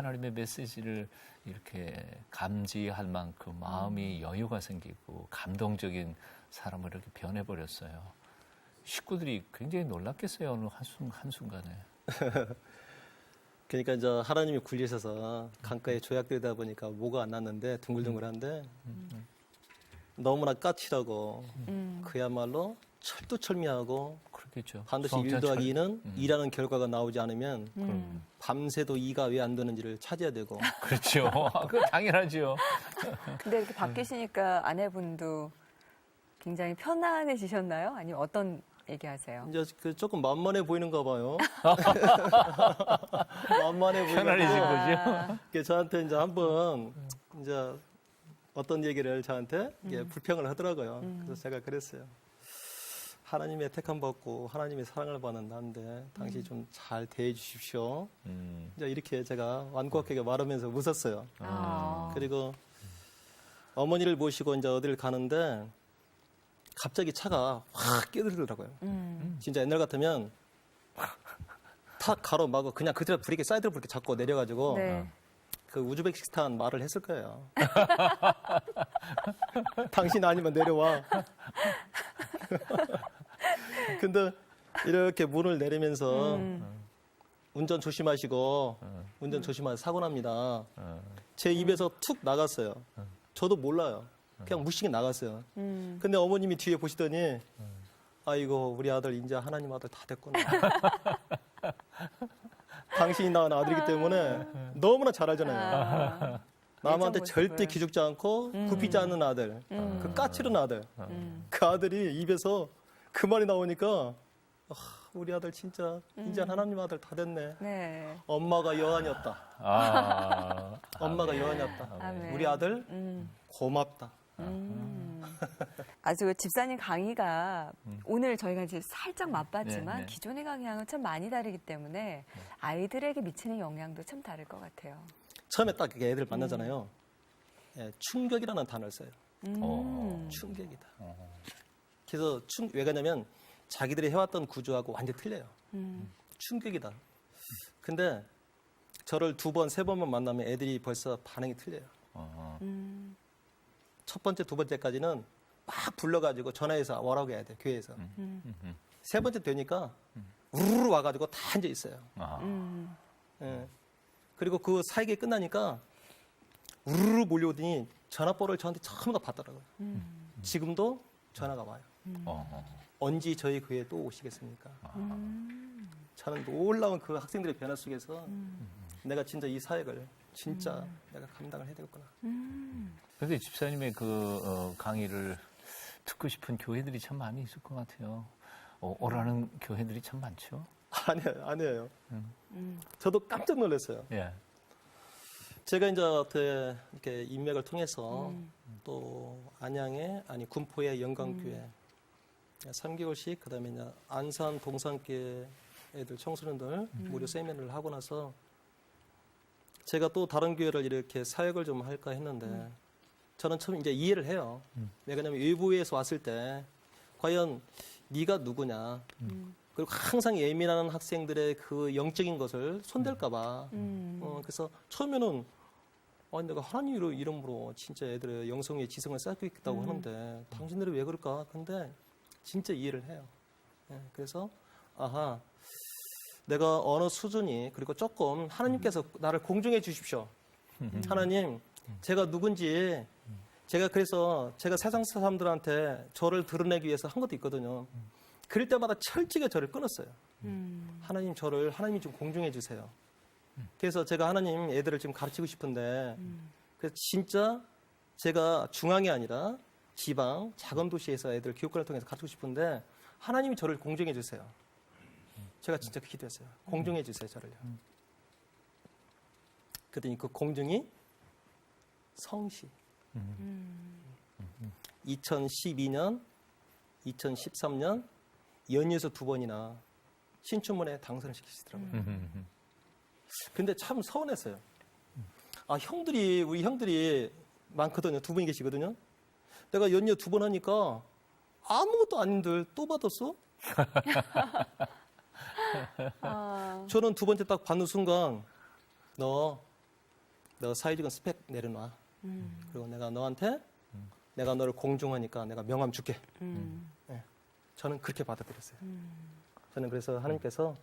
하나님의 메시지를 이렇게 감지할 만큼 마음이 여유가 생기고 감동적인 사람을 이렇게 변해버렸어요. 식구들이 굉장히 놀랐겠어요. 어느 한순, 한순간에. 그러니까 이제 하나님이 굴리셔서 강가에 조약되다 보니까 뭐가 안 났는데 둥글둥글한데 너무나 까칠하고 음. 그야말로 철두철미하고 그렇겠죠. 반드시 일 더하기 철- 이는 일하는 결과가 나오지 않으면 음. 밤새도 이가 왜 안 되는지를 찾아야 되고 그렇죠. 그 당연하죠. 근데 이렇게 바뀌시니까 아내분도 굉장히 편안해지셨나요? 아니면 어떤 얘기하세요? 이제 그 조금 만만해 보이는가 봐요. 만만해 보이는 편안해진 거. 거죠. 그 저한테 이제 한번 이제 어떤 얘기를 저한테 이게 불평을 하더라고요. 그래서 제가 그랬어요. 하나님의 택함 받고 하나님의 사랑을 받는 나인데 당신이 좀잘 대해 주십시오. 음. 이제 이렇게 제가 완곡하게 말하면서 웃었어요. 아. 그리고 어머니를 모시고 이제 어디를 가는데 갑자기 차가 확 끼어들더라고요. 음. 진짜 옛날 같으면 탁 가로막고 그냥 그대로 브레이크 사이드로 브레이크 잡고 내려가지고 네. 그 우즈베키스탄 말을 했을 거예요. 당신 아니면 내려와. 근데 이렇게 문을 내리면서 음. 운전 조심하시고 운전 조심하세요 사고 납니다. 어. 제 입에서 툭 나갔어요. 저도 몰라요. 그냥 무식히 나갔어요. 음. 근데 어머님이 뒤에 보시더니 아이고 우리 아들 이제 하나님 아들 다 됐구나. 당신이 낳은 아들이기 때문에 너무나 잘 알잖아요. 아. 남한테 절대. 기죽지 않고 굽히지 않는 아들, 음. 그 까칠한 아들. 음. 그 아들이 입에서 그 말이 나오니까 아, 우리 아들 진짜 이제 하나님 아들 다 됐네. 네. 엄마가 여한이었다. 아. 엄마가 여한이었다. 아멘. 우리 아들 음. 고맙다. 음. 아주 그 집사님 강의가 오늘 저희가 이제 살짝 맛봤지만 네, 네. 기존의 강의랑은 참 많이 다르기 때문에 아이들에게 미치는 영향도 참 다를 것 같아요. 처음에 딱 애들 만나잖아요. 예, 충격이라는 단어를 써요. 음. 어. 충격이다. 그래서 충, 왜 그러냐면 자기들이 해왔던 구조하고 완전 히 틀려요. 음. 충격이다. 근데 저를 두 번, 세 번만 만나면 애들이 벌써 반응이 틀려요. 어. 음. 첫 번째, 두 번째까지는 막 불러가지고 전화해서 와라고 해야 돼, 교회에서. 음. 음. 세 번째 되니까 우르르 와가지고 다 앉아 있어요. 아. 음. 예. 그리고 그 사역이 끝나니까 우르르 몰려오더니 전화번호를 저한테 전부 다 받더라고요. 음. 지금도 전화가 와요. 어. 언제 저희 교회에 또 오시겠습니까? 음. 저는 놀라운 그 학생들의 변화 속에서 내가 진짜 이 사역을 진짜 내가 감당을 해야 되겠구나. 음. 근데 집사님의 그 어, 강의를 듣고 싶은 교회들이 참 많이 있을 것 같아요. 어, 오라는 교회들이 참 많죠. 아니에요, 아니에요. 음. 저도 깜짝 놀랐어요. 예. 제가 이제 어떻게 이렇게 인맥을 통해서 음. 또 안양의 아니 군포의 영광교회 3개월씩 그다음에 이제 안산 동산교회 애들 청소년들 무료 세미나를 하고 나서 제가 또 다른 교회를 이렇게 사역을 좀 할까 했는데 저는 처음 이제 이해를 해요. 왜 그러냐면 외부에서 왔을 때 과연 네가 누구냐 음. 그리고 항상 예민한 학생들의 그 영적인 것을 손댈까봐 음. 어, 그래서 처음에는 아, 내가 하나님 이름- 이름으로 진짜 애들의 영성의 지성을 쌓고 있다고 하는데 당신들이 왜 그럴까? 근데 진짜 이해를 해요. 예, 그래서 아하 내가 어느 수준이 그리고 조금 하나님께서 나를 공정해 주십시오. 하나님 제가 누군지 제가 그래서 제가 세상 사람들한테 저를 드러내기 위해서 한 것도 있거든요. 그럴 때마다 철저하게 저를 끊었어요. 음. 하나님 저를 하나님이 좀 공정해 주세요. 그래서 제가 하나님 애들을 좀 가르치고 싶은데 그래서 진짜 제가 중앙이 아니라 지방 작은 도시에서 애들 교육관을 통해서 가르치고 싶은데 하나님이 저를 공정해 주세요. 제가 진짜 기도했어요. 공정해 주세요 저를요. 그랬더니 그 공정이 성시. 2012년, 2013년 연이어서 두 번이나 신춘문에 당선을 시키시더라고요. 음. 근데 참 서운했어요. 아, 형들이, 우리 형들이 많거든요. 두 분이 계시거든요. 내가 연이어 두 번 하니까 아무것도 아닌들 또 받았어? 아. 저는 두 번째 딱 받는 순간 너 너 사회적인 스펙 내려놔. 음. 그리고 내가 너한테 내가 너를 공중하니까 내가 명함 줄게. 음. 저는 그렇게 받아들였어요. 저는 그래서 하나님께서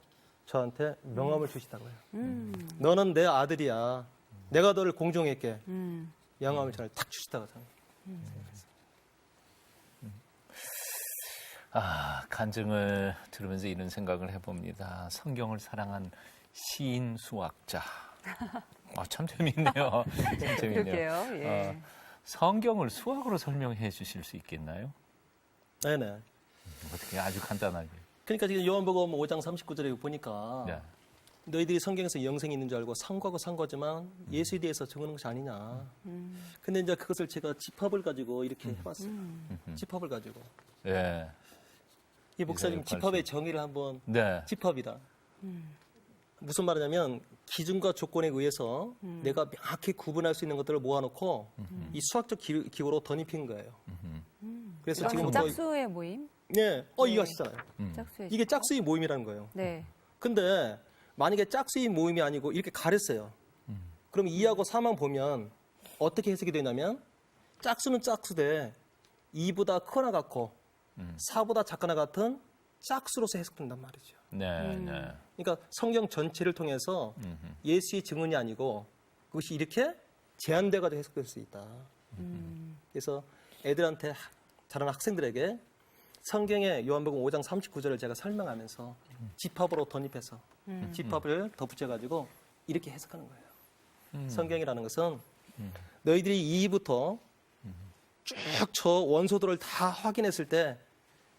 저한테 명함을 주시다고요. 음. 너는 내 아들이야. 내가 너를 공중했게. 음. 명함을 저를 탁 주시다가 저는. 아, 간증을 들으면서 이런 생각을 해봅니다. 성경을 사랑한 시인 수학자. 아, 참 재밌네요. 참 재밌네요. 그러게요. 예. 어, 성경을 수학으로 설명해 주실 수 있겠나요? 네네. 어떻게 아주 간단하게. 그러니까 지금 요한복음 5장 39절에 보니까 네. 너희들이 성경에서 영생이 있는 줄 알고 상과고 상과지만 예수에 대해서 적어놓은 것이 아니냐. 근데 이제 그것을 제가 집합을 가지고 이렇게 해봤어요. 집합을 가지고. 예. 이 목사님 집합의 정의를 한번 네. 집합이다. 무슨 말이냐면 기준과 조건에 의해서 내가 명확히 구분할 수 있는 것들을 모아놓고 이 수학적 기, 기호로 덧입힌 거예요. 그래서 이건 지금 뭐 짝수의 모임? 예, 어 네. 이해하시잖아요. 짝수의 이게 짝수의 모임이라는 거예요. 네. 근데 만약에 짝수의 모임이 아니고 이렇게 가렸어요. 그럼 2하고 4만 보면 어떻게 해석이 되냐면 짝수는 짝수대 2보다 크거나 같고 4보다 작거나 같은 짝수로서 해석된단 말이죠. 네, 네. 그러니까 성경 전체를 통해서 음흠. 예수의 증언이 아니고 그것이 이렇게 제한돼가지고 해석될 수 있다. 음. 그래서 애들한테 학- 자라는 학생들에게 성경의 요한복음 5장 39절을 제가 설명하면서 집합으로 덧입해서 음. 집합을 덧붙여가지고 이렇게 해석하는 거예요. 음. 성경이라는 것은 너희들이 2부터 쭉 저 원소들을 다 확인했을 때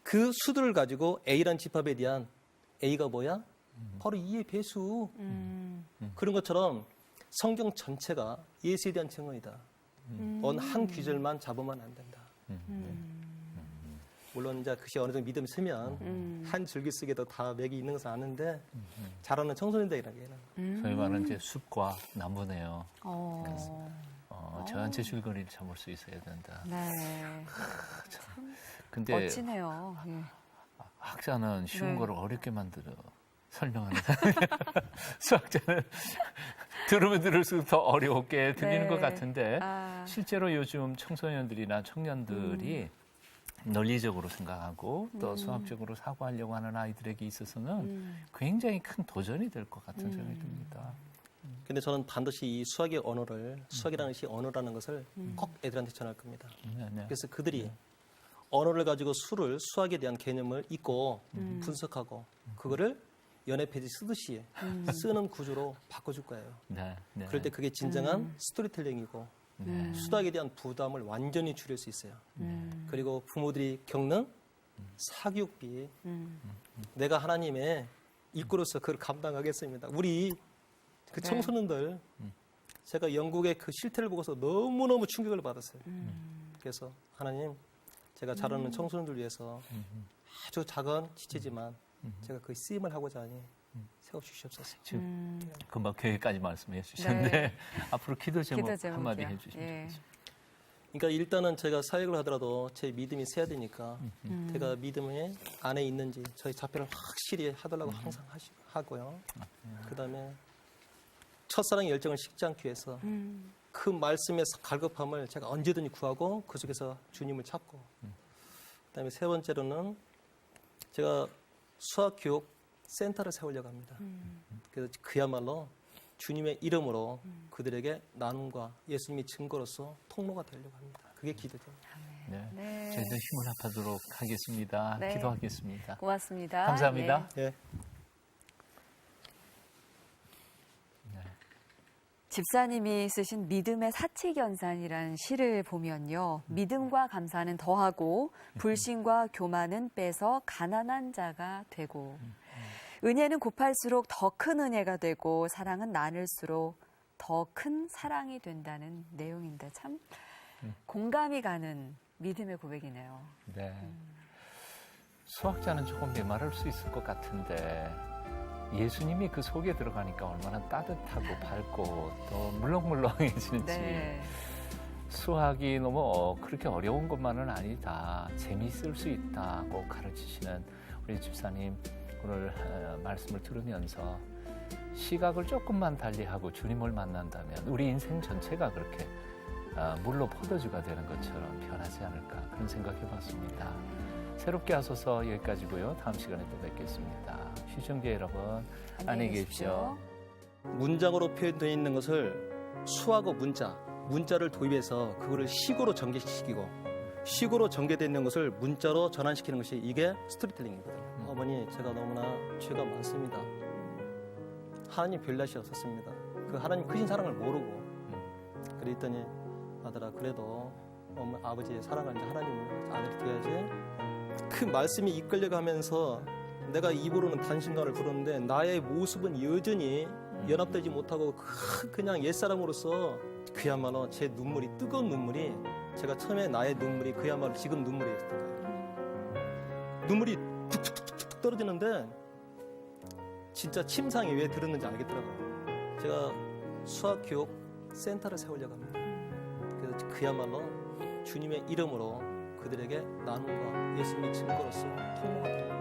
그 수들을 가지고 A란 집합에 대한 A가 뭐야? 바로 2의 배수. 음. 그런 것처럼 성경 전체가 예수에 대한 증언이다. 음. 어느 한 귀절만 잡으면 안 된다. 물론 이제 그것이 어느 정도 믿음이 서면 음. 한 줄기 속에도 다 맥이 있는 것은 아는데 자라는 청소년들이라기에는 음. 소위 말하는 이제 숲과 나무네요. 어. 어, 전체 줄거리를 잡을 수 있어야 된다. 네. 근데 멋지네요. 예. 학자는 쉬운 네. 거를 어렵게 만들어 설명하는. 수학자는 들으면 들을수록 더 어렵게 들리는 네. 것 같은데 아. 실제로 요즘 청소년들이나 청년들이 논리적으로 생각하고 또 수학적으로 사고하려고 하는 아이들에게 있어서는 음. 굉장히 큰 도전이 될 것 같은 생각이 듭니다. 근데 저는 반드시 이 수학의 언어를 수학이라는 것이 언어라는 것을 꼭 애들한테 전할 겁니다. 네, 네. 그래서 그들이 언어를 가지고 수를 수학에 대한 개념을 잊고 분석하고 그거를 연애 페이지 쓰듯이 쓰는 구조로 바꿔줄 거예요. 네, 네. 그럴 때 그게 진정한 스토리텔링이고 네. 수학에 대한 부담을 완전히 줄일 수 있어요. 음. 그리고 부모들이 겪는 사교육비 음. 내가 하나님의 일꾼으로서 그걸 감당하겠습니다. 우리 그 네. 청소년들 제가 영국의 그 실태를 보고서 너무너무 충격을 받았어요. 음. 그래서 하나님 제가 자라는 청소년들 위해서 아주 작은 지체지만 제가 그 쓰임을 하고자 하니 세워 주시옵소서. 지금 음. 금방 교회까지 말씀해 주셨는데 네. 앞으로 기도 제목 기도 제목이요. 한마디 해주시면 예. 좋겠습니다. 그러니까 일단은 제가 사역을 하더라도 제 믿음이 세야 되니까 음. 제가 믿음에 안에 있는지 저희 자폐를 확실히 하달라고 항상 하시, 하고요. 그다음에 첫사랑의 열정을 식지 않기 위해서 음. 그 말씀의 갈급함을 제가 언제든지 구하고 그 속에서 주님을 찾고 그다음에 세 번째로는 제가 수학 교육 센터를 세우려고 합니다. 음. 그래서 그야말로 주님의 이름으로 그들에게 나눔과 예수님의 증거로서 통로가 되려고 합니다. 그게 기도입니다. 네. 네. 저희도 힘을 합하도록 하겠습니다. 네. 기도하겠습니다. 고맙습니다. 감사합니다. 예. 예. 집사님이 쓰신 믿음의 사치견산이라는 시를 보면요. 믿음과 감사는 더하고 불신과 교만은 빼서 가난한 자가 되고 은혜는 곱할수록 더 큰 은혜가 되고 사랑은 나눌수록 더 큰 사랑이 된다는 내용인데 참 공감이 가는 믿음의 고백이네요. 네. 수학자는 조금 메마를 수 있을 것 같은데 예수님이 그 속에 들어가니까 얼마나 따뜻하고 밝고 또 물렁물렁해지는지 네. 수학이 너무 어, 그렇게 어려운 것만은 아니다. 재미있을 수 있다고 가르치시는 우리 집사님 오늘 어, 말씀을 들으면서 시각을 조금만 달리하고 주님을 만난다면 우리 인생 전체가 그렇게 아, 물로 포도주가 되는 것처럼 변하지 않을까 그런 생각해봤습니다. 새롭게 하소서 여기까지고요. 다음 시간에 또 뵙겠습니다. 시청자 여러분 안녕히 계십시오. 문장으로 표현되어 있는 것을 수하고 문자, 문자를 도입해서 그거를 식으로 전개시키고 식으로 전개되어 있는 것을 문자로 전환시키는 것이 이게 스토리텔링이거든요. 어머니, 제가 너무나 죄가 많습니다. 하나님 별낯이 없었습니다. 그 하나님 크신 사랑을 모르고 그랬더니 아들아 그래도 엄마 아버지의 사랑을 이제 하나님을 아들이 되어야지 그 말씀이 이끌려가면서 내가 입으로는 단신간을 부르는데 나의 모습은 여전히 연합되지 못하고 그- 그냥 옛사람으로서 그야말로 제 눈물이 뜨거운 눈물이 제가 처음에 나의 눈물이 그야말로 지금 눈물이었던 거예요. 눈물이 툭툭툭툭 떨어지는데 진짜 침상이 왜 들었는지 알겠더라고요. 제가 수학 교육 센터를 세우려고 합니다. 그래서 그야말로 주님의 이름으로 그들에게 나눔과 예수님의 증거로서 되는